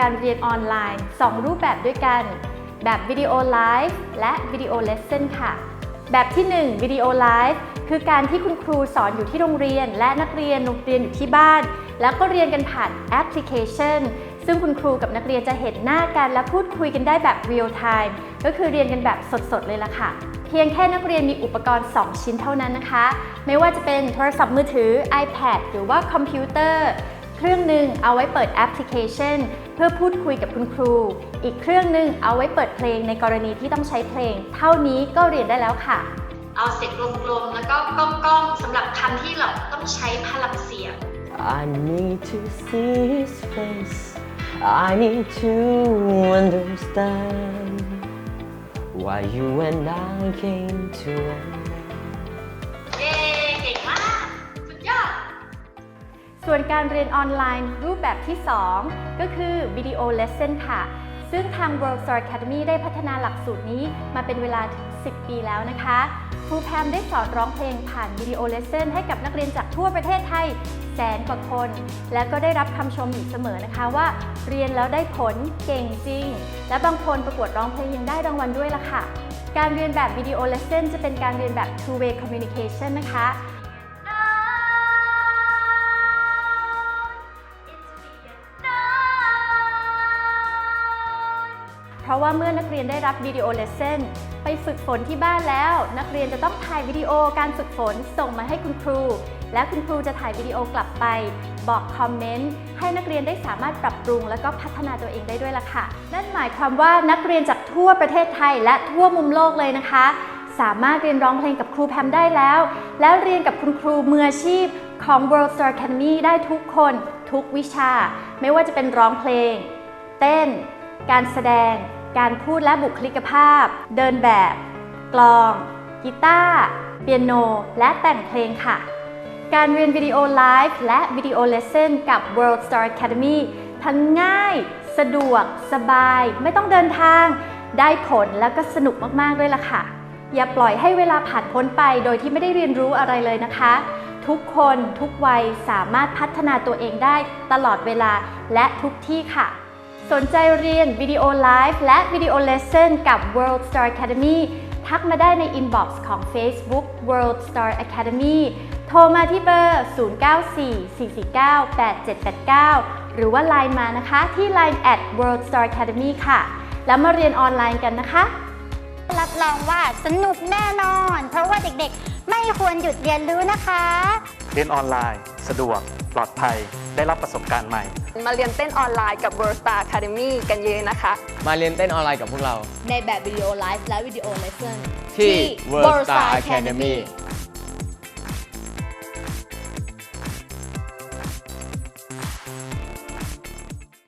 การเรียนออนไลน์ 2 รูปแบบด้วยกัน แบบวิดีโอไลฟ์และวิดีโอเลสเซ่นค่ะ แบบที่ 1 วิดีโอไลฟ์คือการที่คุณครูสอนอยู่ที่โรงเรียน และนักเรียนโรงเรียนอยู่ที่บ้าน แล้วก็เรียนกันผ่านแอปพลิเคชัน ซึ่งคุณครูกับนักเรียนจะเห็นหน้ากัน และพูดคุยกันได้แบบ real time ก็คือเรียนกันแบบสดๆ เลยล่ะค่ะ เพียงแค่นักเรียนมีอุปกรณ์ 2 ชิ้นเท่านั้นนะคะ ไม่ว่าจะเป็นโทรศัพท์มือถือ iPad หรือว่าคอมพิวเตอร์ เครื่องหนึ่งเอาไว้เปิดแอปพลิเคชัน เพื่อพูดคุยกับคุณครู อีกเครื่องหนึ่งเอาไว้เปิดเพลงในกรณีที่ต้องใช้เพลง เท่านี้ก็เรียนได้แล้วค่ะ เอาเสียงกลมๆแล้วก็ก้องๆสำหรับคำที่เราต้องใช้พลังเสียง I need to see his face. I need to understand why you and I came to an end. ส่วนการเรียนออนไลน์รูปแบบที่ 2 ก็คือวิดีโอเลสเซ่นค่ะ ซึ่งทาง World Star Academy ได้พัฒนาหลักสูตรนี้มาเป็นเวลาถึง 10 ปีแล้วนะคะครูแพมได้สอนร้องเพลงผ่านวิดีโอเลสเซ่นให้กับนักเรียนจากทั่วประเทศไทยแสนกว่าคน และก็ได้รับคำชมอยู่เสมอนะคะว่า เรียนแล้วได้ผลเก่งจริง และบางคนประกวดร้องเพลงยังได้รางวัลด้วยล่ะค่ะ การเรียนแบบวิดีโอเลสเซ่นจะเป็นการเรียนแบบ two way communication นะคะ ราะว่าเมื่อนักเรียนได้รับวิดีโอเลสเซ่นไปฝึกฝนที่บ้านแล้ว นักเรียนจะต้องถ่ายวิดีโอการฝึกฝนส่งมาให้คุณครู และคุณครูจะถ่ายวิดีโอกลับไป บอกคอมเมนต์ให้นักเรียนได้สามารถปรับปรุง และก็พัฒนาตัวเองได้ด้วยล่ะค่ะ นั่นหมายความว่านักเรียนจากทั่วประเทศไทย และทั่วมุมโลกเลยนะคะ สามารถเรียนร้องเพลงกับครูแพมได้แล้ว แล้วเรียนกับคุณครูมืออาชีพของ World Star Academy ได้ทุกคนทุกวิชา ไม่ว่าจะเป็นร้องเพลง เต้น การแสดง การพูดและบุคลิกภาพ เดินแบบ กลอง กีตาร์ เปียโน และแต่งเพลงค่ะ การเรียนวิดีโอไลฟ์และวิดีโอเลสเซ่นกับ World Star Academy ทั้งง่าย สะดวก สบาย ไม่ต้องเดินทาง ได้ผลแล้วก็สนุกมากๆด้วยล่ะค่ะ อย่าปล่อยให้เวลาผ่านพ้นไปโดยที่ไม่ได้เรียนรู้อะไรเลยนะคะ ทุกคนทุกวัยสามารถพัฒนาตัวเองได้ตลอดเวลาและทุกที่ค่ะ สนใจเรียนวิดีโอไลฟ์และวิดีโอเลสเซ่นกับ World Star Academy ทักมาได้ในอินบ็อกซ์ของ Facebook World Star Academy โทรมาที่เบอร์ 0944498789 หรือว่า Line มานะคะที่ Line at World Star Academy ค่ะ แล้วมาเรียนออนไลน์กันนะคะ รับรองว่าสนุกแน่นอน เพราะว่าเด็กๆ ไม่ควรหยุดเรียนรู้นะคะ เรียนออนไลน์ สะดวก ปลอดภัย ได้รับประสบการณ์ใหม่ มาเรียนเต้นออนไลน์กับ World Star Academy กันเยอะนะคะ มาเรียนเต้นออนไลน์กับพวกเรา ในแบบวิดีโอไลฟ์และวิดีโอเลสเซ่นที่ World Star Academy